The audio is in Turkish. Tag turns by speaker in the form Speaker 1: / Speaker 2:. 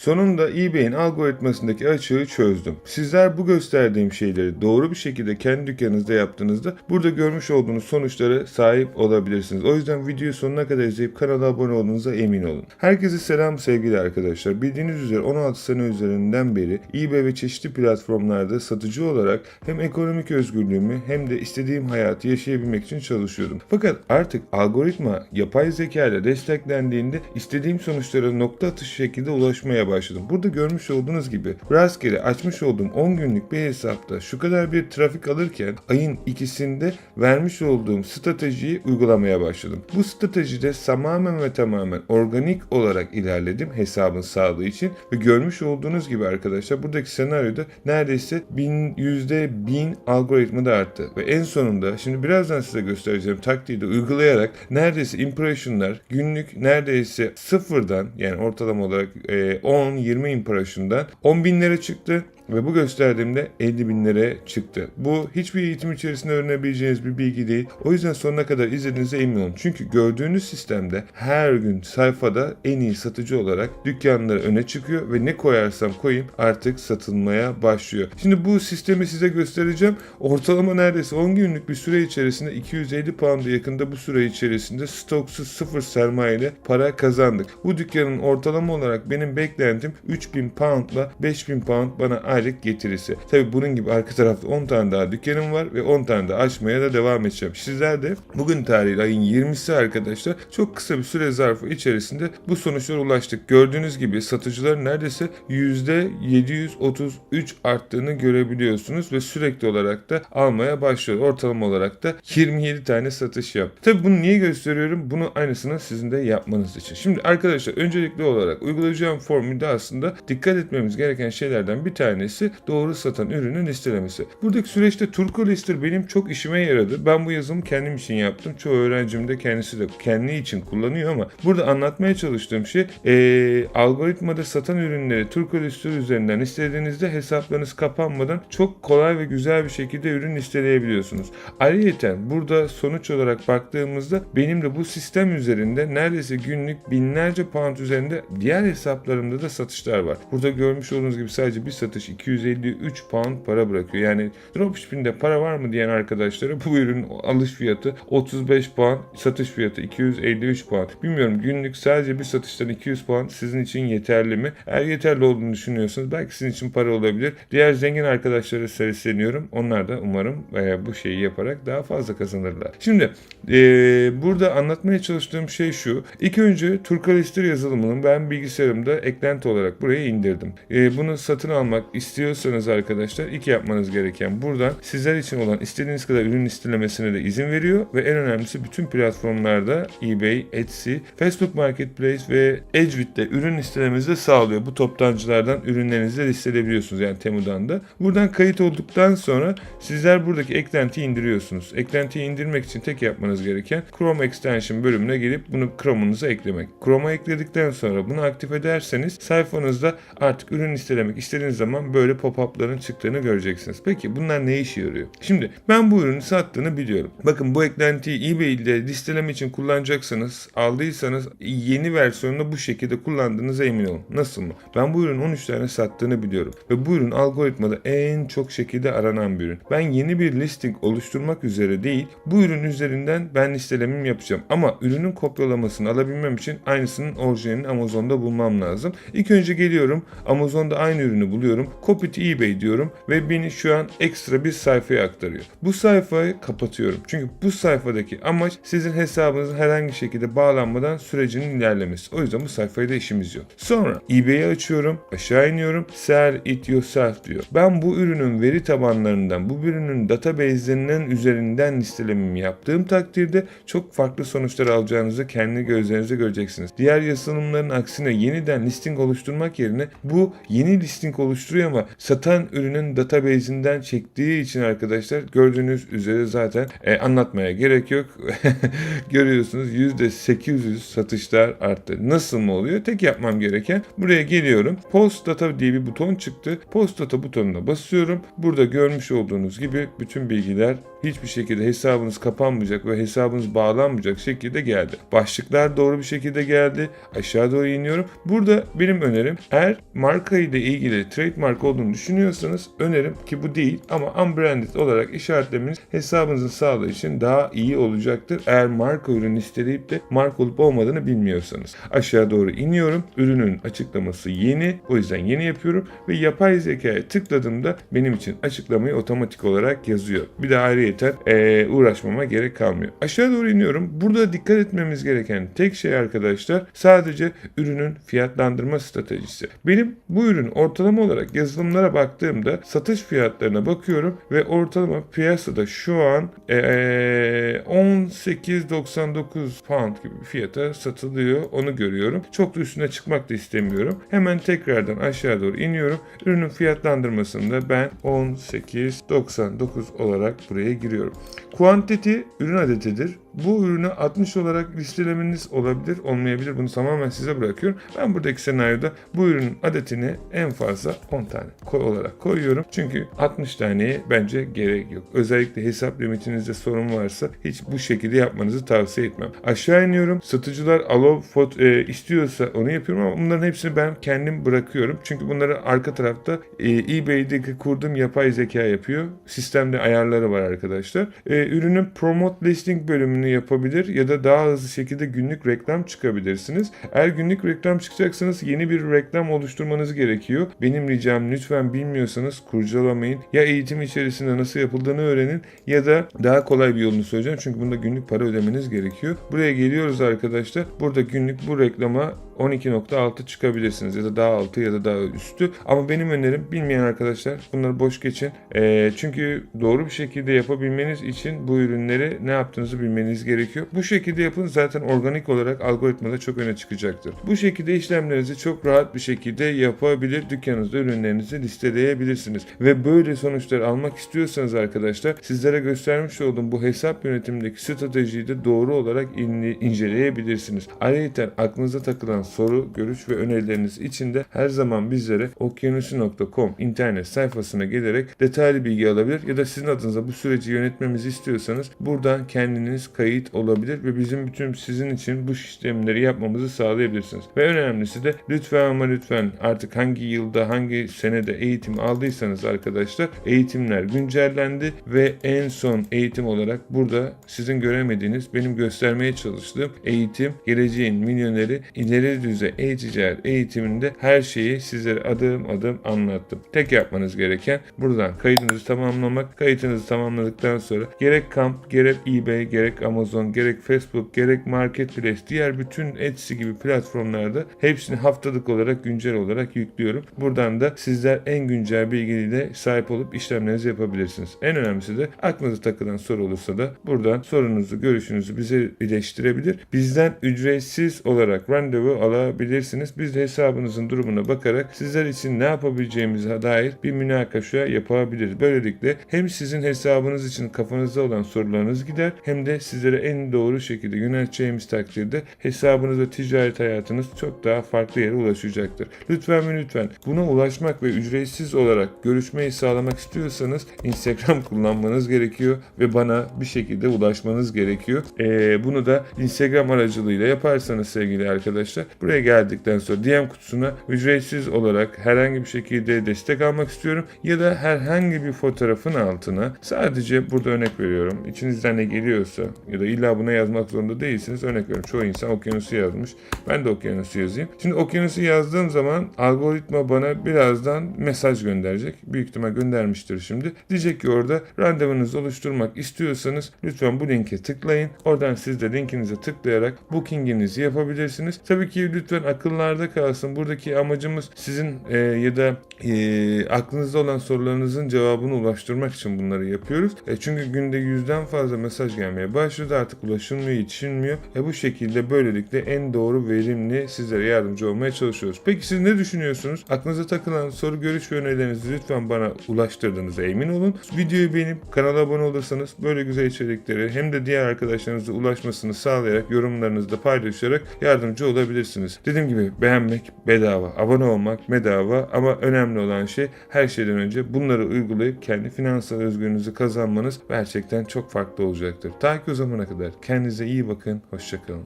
Speaker 1: Sonunda eBay'in algoritmasındaki açığı çözdüm. Sizler bu gösterdiğim şeyleri doğru bir şekilde kendi dükkanınızda yaptığınızda burada görmüş olduğunuz sonuçlara sahip olabilirsiniz. O yüzden videoyu sonuna kadar izleyip kanala abone olduğunuza emin olun. Herkese selam sevgili arkadaşlar. Bildiğiniz üzere 16 sene üzerinden beri eBay ve çeşitli platformlarda satıcı olarak hem ekonomik özgürlüğümü hem de istediğim hayatı yaşayabilmek için çalışıyordum. Fakat artık algoritma yapay zeka ile desteklendiğinde istediğim sonuçlara nokta atışı şekilde ulaşmaya başladım. Burada görmüş olduğunuz gibi rastgele açmış olduğum 10 günlük bir hesapta şu kadar bir trafik alırken ayın ikisinde vermiş olduğum stratejiyi uygulamaya başladım. Bu stratejide tamamen ve tamamen organik olarak ilerledim hesabın sağlığı için ve görmüş olduğunuz gibi arkadaşlar buradaki senaryoda neredeyse bin, yüzde bin algoritma da arttı ve en sonunda şimdi birazdan size göstereceğim taktiği de uygulayarak neredeyse impressionlar günlük neredeyse sıfırdan yani ortalama olarak e, 10-20 impression'dan 10 binlere çıktı ve bu gösterdiğimde 50 binlere çıktı. Bu hiçbir eğitim içerisinde öğrenebileceğiniz bir bilgi değil. O yüzden sonuna kadar izlediğinize emin olun. Çünkü gördüğünüz sistemde her gün sayfada en iyi satıcı olarak dükkanları öne çıkıyor ve ne koyarsam koyayım artık satılmaya başlıyor. Şimdi bu sistemi size göstereceğim. Ortalama neredeyse 10 günlük bir süre içerisinde 250 pound'a yakında bu süre içerisinde stoksuz sıfır sermaye ile para kazandık. Bu dükkanın ortalama olarak benim beklentim 3000 pound'la 5000 pound bana aylık getirisi. Tabi bunun gibi arka tarafta 10 tane daha dükkanım var ve 10 tane daha açmaya da devam edeceğim. Sizler de bugün tarihi ayın 20'si arkadaşlar çok kısa bir süre zarfı içerisinde bu sonuçlara ulaştık. Gördüğünüz gibi satıcıların neredeyse %733 arttığını görebiliyorsunuz ve sürekli olarak da almaya başlıyor. Ortalama olarak da 27 tane satış yap. Tabi bunu niye gösteriyorum? Bunu aynısını sizin de yapmanız için. Şimdi arkadaşlar öncelikli olarak uygulayacağım formülde aslında dikkat etmemiz gereken şeylerden bir tanesi doğru satan ürünün listelemesi. Buradaki süreçte Turko Lister benim çok işime yaradı. Ben bu yazımı kendim için yaptım. Çoğu öğrencim de kendisi de kendi için kullanıyor ama burada anlatmaya çalıştığım şey ee, algoritmada satan ürünleri Turko Lister üzerinden istediğinizde hesaplarınız kapanmadan çok kolay ve güzel bir şekilde ürün listeleyebiliyorsunuz. Ayrıca burada sonuç olarak baktığımızda benim de bu sistem üzerinde neredeyse günlük binlerce pound üzerinde diğer hesaplarımda da satışlar var. Burada görmüş olduğunuz gibi sadece bir satış 253 pound para bırakıyor. Yani dropshipping'de para var mı diyen arkadaşlara bu ürünün alış fiyatı 35 pound, satış fiyatı 253 pound. Bilmiyorum günlük sadece bir satıştan 200 pound sizin için yeterli mi? Eğer yeterli olduğunu düşünüyorsanız belki sizin için para olabilir. Diğer zengin arkadaşlara sesleniyorum. Onlar da umarım e, bu şeyi yaparak daha fazla kazanırlar. Şimdi e, burada anlatmaya çalıştığım şey şu. İlk önce Turkalister yazılımının ben bilgisayarımda eklenti olarak buraya indirdim. E, bunu satın almak istiyorsanız arkadaşlar ilk yapmanız gereken buradan sizler için olan istediğiniz kadar ürün listelemesine de izin veriyor ve en önemlisi bütün platformlarda eBay, Etsy, Facebook Marketplace ve Edgebit'te ürün listelemenizi de sağlıyor. Bu toptancılardan ürünlerinizi de listeleyebiliyorsunuz yani Temu'dan da. Buradan kayıt olduktan sonra sizler buradaki eklentiyi indiriyorsunuz. Eklentiyi indirmek için tek yapmanız gereken Chrome Extension bölümüne gelip bunu Chrome'unuza eklemek. Chrome'a ekledikten sonra bunu aktif ederseniz sayfanızda artık ürün listelemek istediğiniz zaman böyle pop-up'ların çıktığını göreceksiniz. Peki bunlar ne işe yarıyor? Şimdi ben bu ürünü sattığını biliyorum. Bakın bu eklentiyi eBay'de listeleme için kullanacaksanız aldıysanız yeni versiyonunu bu şekilde kullandığınıza emin olun. Nasıl mı? Ben bu ürünün 13 tane sattığını biliyorum. Ve bu ürün algoritmada en çok şekilde aranan bir ürün. Ben yeni bir listing oluşturmak üzere değil bu ürün üzerinden ben listelememi yapacağım. Ama ürünün kopyalamasını alabilmem için aynısının orijinalini Amazon'da bulmam lazım. İlk önce geliyorum Amazon'da aynı ürünü buluyorum. Copy to eBay diyorum ve beni şu an ekstra bir sayfaya aktarıyor. Bu sayfayı kapatıyorum. Çünkü bu sayfadaki amaç sizin hesabınızın herhangi şekilde bağlanmadan sürecinin ilerlemesi. O yüzden bu sayfayla da işimiz yok. Sonra eBay'i açıyorum. Aşağı iniyorum. Sell it yourself diyor. Ben bu ürünün veri tabanlarından, bu ürünün database'lerinin üzerinden listelememi yaptığım takdirde çok farklı sonuçlar alacağınızı kendi gözlerinizle göreceksiniz. Diğer yazılımların aksine yeniden listing oluşturmak yerine bu yeni listing oluşturuyor ama satan ürünün database'inden çektiği için arkadaşlar gördüğünüz üzere zaten e, anlatmaya gerek yok. Görüyorsunuz %800 satışlar arttı. Nasıl mı oluyor? Tek yapmam gereken buraya geliyorum. Post data diye bir buton çıktı. Post data butonuna basıyorum. Burada görmüş olduğunuz gibi bütün bilgiler hiçbir şekilde hesabınız kapanmayacak ve hesabınız bağlanmayacak şekilde geldi. Başlıklar doğru bir şekilde geldi. Aşağı doğru iniyorum. Burada benim önerim eğer marka ile ilgili trademark olduğunu düşünüyorsanız önerim ki bu değil ama unbranded olarak işaretlemeniz hesabınızın sağlığı için daha iyi olacaktır. Eğer marka ürün listeleyip de marka olup olmadığını bilmiyorsanız. Aşağı doğru iniyorum. Ürünün açıklaması yeni. O yüzden yeni yapıyorum ve yapay zekaya tıkladığımda benim için açıklamayı otomatik olarak yazıyor. Bir de ayrıyeten eee, uğraşmama gerek kalmıyor. Aşağı doğru iniyorum. Burada dikkat etmemiz gereken tek şey arkadaşlar sadece ürünün fiyatlandırma stratejisi. Benim bu ürün ortalama olarak yazılımlara baktığımda satış fiyatlarına bakıyorum ve ortalama piyasada şu an eee 18.99 pound gibi bir fiyata satılıyor. Onu görüyorum. Çok da üstüne çıkmak da istemiyorum. Hemen tekrardan aşağı doğru iniyorum. Ürünün fiyatlandırmasında ben 18.99 olarak buraya giriyorum. Quantity ürün adetidir. Bu ürünü 60 olarak listelemeniz olabilir, olmayabilir. Bunu tamamen size bırakıyorum. Ben buradaki senaryoda bu ürünün adetini en fazla 10 tane olarak koyuyorum. Çünkü 60 taneye bence gerek yok. Özellikle hesap limitinizde sorun varsa hiç bu şekilde yapmanızı tavsiye etmem. Aşağı iniyorum. Satıcılar alo fot e, istiyorsa onu yapıyorum ama bunların hepsini ben kendim bırakıyorum. Çünkü bunları arka tarafta e, eBay'deki kurduğum yapay zeka yapıyor. Sistemde ayarları var arkadaşlar. E, ürünün promote listing bölümünü yapabilir ya da daha hızlı şekilde günlük reklam çıkabilirsiniz. Eğer günlük reklam çıkacaksanız yeni bir reklam oluşturmanız gerekiyor. Benim ricam lütfen bilmiyorsanız kurcalamayın. Ya eğitim içerisinde nasıl yapıldığını öğrenin ya da daha kolay bir yolunu söyleyeceğim. Çünkü bunda günlük para ödemeniz gerekiyor. Buraya geliyoruz arkadaşlar. Burada günlük bu reklama 12.6 çıkabilirsiniz ya da daha altı ya da daha üstü. Ama benim önerim bilmeyen arkadaşlar bunları boş geçin. Ee, çünkü doğru bir şekilde yapabilmeniz için bu ürünleri ne yaptığınızı bilmeniz gerekiyor. Bu şekilde yapın zaten organik olarak algoritmada çok öne çıkacaktır. Bu şekilde işlemlerinizi çok rahat bir şekilde yapabilir. Dükkanınızda ürünlerinizi listeleyebilirsiniz. Ve böyle sonuçlar almak istiyorsanız arkadaşlar sizlere göstermiş olduğum bu hesap yönetimindeki stratejiyi de doğru olarak in- inceleyebilirsiniz. Ayrıca aklınıza takılan soru, görüş ve önerileriniz için de her zaman bizlere okyanusu.com internet sayfasına gelerek detaylı bilgi alabilir ya da sizin adınıza bu süreci yönetmemizi istiyorsanız buradan kendiniz kayıt olabilir ve bizim bütün sizin için bu işlemleri yapmamızı sağlayabilirsiniz. Ve önemlisi de lütfen ama lütfen artık hangi yılda hangi senede eğitim aldıysanız arkadaşlar eğitimler güncellendi ve en son eğitim olarak burada sizin göremediğiniz benim göstermeye çalıştığım eğitim geleceğin milyoneri ileri düzey e-ticaret eğitiminde her şeyi sizlere adım adım anlattım. Tek yapmanız gereken buradan kaydınızı tamamlamak. Kayıtınızı tamamladıktan sonra gerek Kamp, gerek eBay, gerek Amazon, gerek Facebook, gerek Marketplace, diğer bütün Etsy gibi platformlarda hepsini haftalık olarak güncel olarak yüklüyorum. Buradan da sizler en güncel bilgiyle sahip olup işlemlerinizi yapabilirsiniz. En önemlisi de aklınıza takılan soru olursa da buradan sorunuzu, görüşünüzü bize iletiştirebilir. Bizden ücretsiz olarak randevu alabilirsiniz. Biz de hesabınızın durumuna bakarak sizler için ne yapabileceğimize dair bir münakaşa yapabiliriz. Böylelikle hem sizin hesabınız için kafanızda olan sorularınız gider hem de sizlere en doğru şekilde yönelteceğimiz takdirde hesabınız ve ticaret hayatınız çok daha farklı yere ulaşacaktır. Lütfen ve lütfen buna ulaşmak ve ücretsiz olarak görüşmeyi sağlamak istiyorsanız Instagram kullanmanız gerekiyor ve bana bir şekilde ulaşmanız gerekiyor. Ee, bunu da Instagram aracılığıyla yaparsanız sevgili arkadaşlar buraya geldikten sonra DM kutusuna ücretsiz olarak herhangi bir şekilde destek almak istiyorum ya da herhangi bir fotoğrafın altına sadece burada örnek veriyorum. İçinizden ne geliyorsa ya da illa buna yazmak zorunda değilsiniz. Örnek veriyorum çoğu insan okyanusu yazmış. Ben de okyanusu yazayım. Şimdi okyanusu yazdığım zaman algoritma bana birazdan mesaj gönderecek. Büyük ihtimal göndermiştir şimdi. Diyecek ki orada randevunuzu oluşturmak istiyorsanız lütfen bu linke tıklayın. Oradan siz de linkinize tıklayarak bookinginizi yapabilirsiniz. Tabii ki lütfen akıllarda kalsın. Buradaki amacımız sizin e, ya da e, aklınızda olan sorularınızın cevabını ulaştırmak için bunları yapıyoruz. E, çünkü günde yüzden fazla mesaj gelmeye başladı. Artık ulaşılmıyor, yetişilmiyor. E, bu şekilde böylelikle en doğru verimli sizlere yardımcı olmaya çalışıyoruz. Peki siz ne düşünüyorsunuz? Aklınıza takılan soru, görüş ve önerilerinizi lütfen bana ulaştırdığınıza emin olun. Videoyu beğenip kanala abone olursanız böyle güzel içerikleri hem de diğer arkadaşlarınıza ulaşmasını sağlayarak yorumlarınızı da paylaşarak yardımcı olabilirsiniz. Yapabilirsiniz. Dediğim gibi beğenmek bedava, abone olmak bedava ama önemli olan şey her şeyden önce bunları uygulayıp kendi finansal özgürlüğünüzü kazanmanız gerçekten çok farklı olacaktır. Ta ki o zamana kadar kendinize iyi bakın, hoşçakalın.